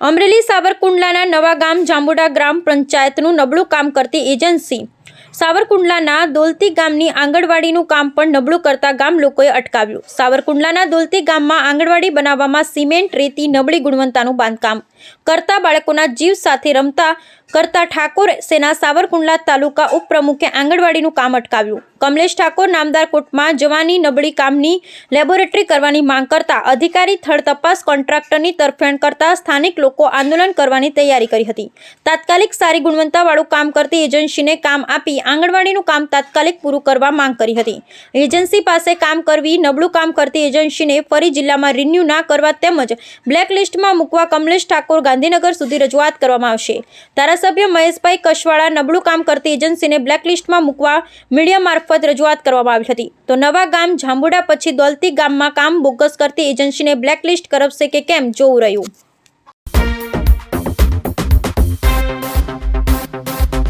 અમરેલી સાવરકુંડલાના નવા ગામ જાંબુડા ગ્રામ પંચાયતનું નબળું કામ કરતી એજન્સી. સાવરકુંડલાના દોલતી ગામની આંગણવાડીનું કામ પણ નબળું કરતા ગામ લોકોએ અટકાવ્યું. સાવરકુંડલાના દોલતી ગામમાં આંગણવાડી બનાવવામાં સિમેન્ટ, રેતી, નબળી ગુણવત્તાનું બાંધકામ કરતા બાળકોના જીવ સાથે રમતા કરતા ઠાકોર સેના સાવરકુંડલા તાલુકા ઉપપ્રમુખે આંગણવાડીનું કામ અટકાવ્યું. કમલેશ ઠાકોર નામદાર કોર્ટમાં જવાની નબળી કામની લેબોરેટરી કરવાની માંગ કરતા અધિકારી થર્ડ તપાસ કોન્ટ્રાક્ટરની તરફેણ કરતા સ્થાનિક લોકો આંદોલન કરવાની તૈયારી કરી હતી. તાત્કાલિક સારી ગુણવત્તાવાળું કામ કરતી એજન્સીને કામ આપી આંગણવાડીનું કામ તાત્કાલિક પૂરું કરવા માંગ કરી હતી. એજન્સી પાસે કામ કરવી, નબળું કામ કરતી એજન્સીને ફરી જિલ્લામાં રિન્યૂ ના કરવા તેમજ બ્લેકલિસ્ટમાં મૂકવા કમલેશ ઠાકોર ગાંધીનગર સુધી રજૂઆત કરવામાં આવશે. ધારાસભ્ય મહેશભાઈ કશવાળા નબળું કામ કરતી એજન્સીને બ્લેકલિસ્ટમાં મૂકવા મીડિયા મારફત રજૂઆત કરવામાં આવી હતી. તો નવા ગામ જાંબુડા પછી દોલતી ગામમાં કામ બોગસ કરતી એજન્સીને બ્લેકલિસ્ટ કરશે કે કેમ જોવું રહ્યું?